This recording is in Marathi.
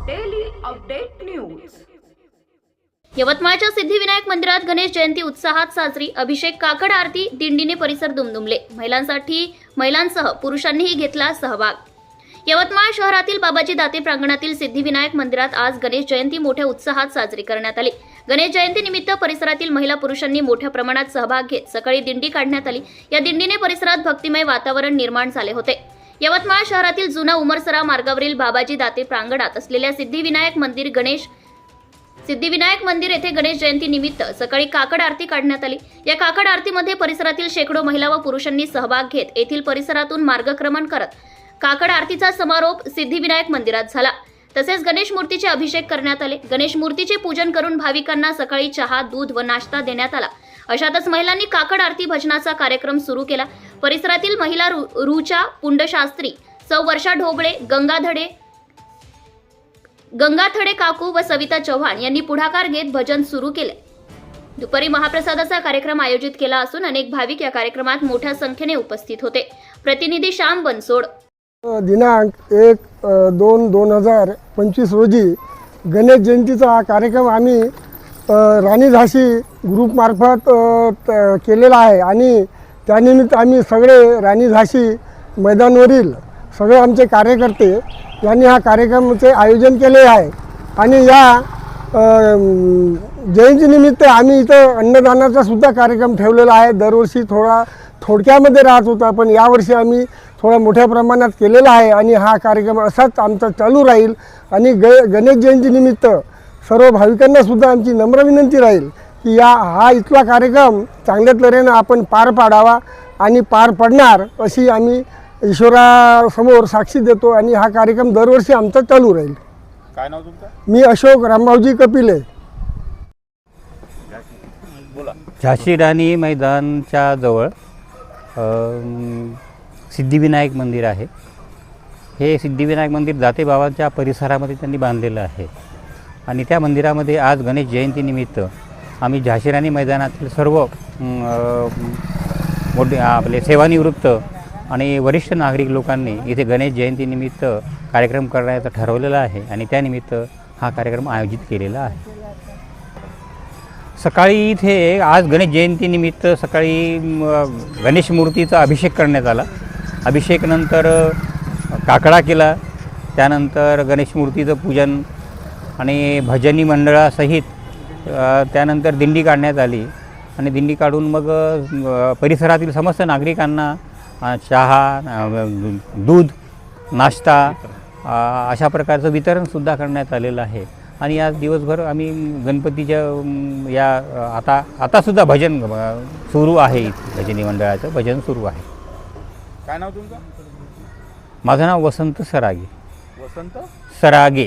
अपडेट न्यूज यवतमाळच्या सिद्धिविनायक मंदिरात गणेश जयंती उत्साहात साजरी. अभिषेक काकड आरती दिंडीने परिसर दुमदुमले. महिलांसाठी महिलांसह पुरुषांनीही घेतला सहभाग. यवतमाळ शहरातील बाबाजी दाते प्रांगणातील सिद्धिविनायक मंदिरात आज गणेश जयंती मोठ्या उत्साहात साजरी करण्यात आली. गणेश जयंती निमित्त परिसरातील महिला पुरुषांनी मोठ्या प्रमाणात सहभाग घेत सकाळी दिंडी काढण्यात आली. या दिंडीने परिसरात भक्तिमय वातावरण निर्माण झाले होते. यवतमाळ शहरातील जुना उमरसरा मार्गावरील बाबाजी दाते प्रांगणात असलेल्या सिद्धिविनायक मंदिर गणेश सिद्धिविनायक मंदिर येथे गणेश जयंती निमित्त सकाळी काकड आरती काढण्यात आली. या काकड आरतीमध्ये परिसरातील शेकडो महिला व पुरुषांनी सहभाग घेत येथील परिसरातून मार्गक्रमण करत काकड आरतीचा समारोप सिद्धिविनायक मंदिरात झाला. तसेच गणेश मूर्तीचे अभिषेक करण्यात आले. गणेश मूर्तीचे पूजन करून भाविकांना सकाळी चहा दूध व नाश्ता देण्यात आला. अशातच महिलांनी काकड आरती भजनाचा कार्यक्रम सुरू केला. परिसरातील महिला रु- रुचा पुंडशास्त्री सौ वर्षा ढोबळे गंगाधडे गंगाथडे काकू व सविता चव्हाण यांनी पुढाकार घेत भजन सुरू केले. दुपारी महाप्रसादाचा कार्यक्रम आयोजित केला असून अनेक भाविक या कार्यक्रमात मोठ्या संख्येने उपस्थित होते. प्रतिनिधी श्याम बनसोड. दिनांक एक दोन दोन हजार पंचवीस रोजी गणेश जयंतीचा हा कार्यक्रम आम्ही राणी झाशी ग्रुपमार्फत केलेला आहे. आणि त्यानिमित्त आम्ही सगळे राणी झाशी मैदानवरील सगळे आमचे कार्यकर्ते यांनी हा कार्यक्रमाचे आयोजन केले आहे. आणि या जयंतीनिमित्त आम्ही इथं अन्नदानाचा सुद्धा कार्यक्रम ठेवलेला आहे. दरवर्षी थोडा थोडक्यामध्ये राहत होता पण यावर्षी आम्ही थोडा मोठ्या प्रमाणात केलेला आहे आणि हा कार्यक्रम असाच आमचा चालू राहील. आणि ग गणेश जयंतीनिमित्त सर्व भाविकांनासुद्धा आमची नम्र विनंती राहील. की या हा इथला कार्यक्रम चांगल्या तऱ्हेनं आपण पार पाडावा आणि पार पडणार अशी आम्ही ईश्वरासमोर साक्षी देतो आणि हा कार्यक्रम दरवर्षी आमचा चालू राहील. काय नाव तुमचं? मी अशोक रामभाऊजी कपिले. बोला. झाशी राणी मैदानच्या जवळ सिद्धिविनायक मंदिर आहे. हे सिद्धिविनायक मंदिर दाते बाबांच्या परिसरामध्ये त्यांनी बांधलेलं आहे. आणि त्या मंदिरामध्ये आज गणेश जयंतीनिमित्त आम्ही झाशिराणी मैदानातील सर्व मोठे आपले सेवानिवृत्त आणि वरिष्ठ नागरिक लोकांनी इथे गणेश जयंतीनिमित्त कार्यक्रम करण्याचं ठरवलेलं आहे आणि त्यानिमित्त हा कार्यक्रम आयोजित केलेला आहे. सकाळी इथे आज गणेश जयंतीनिमित्त सकाळी गणेश मूर्तीचा अभिषेक करण्यात आला. अभिषेकनंतर काकडा केला. त्यानंतर गणेश मूर्तीचं पूजन आणि भजनी मंडळासहित त्यानंतर दिंडी काढण्यात आली. आणि दिंडी काढून मग परिसरातील समस्त नागरिकांना चहा दूध नाश्ता अशा प्रकारचं वितरणसुद्धा करण्यात आलेलं आहे. आणि आज दिवसभर आम्ही गणपतीच्या या आता आतासुद्धा भजन सुरू आहे भजनी मंडळाचं भजन सुरू आहे. काय नाव तुमचं? माझं नाव वसंत सरागे. वसंत? सरागे.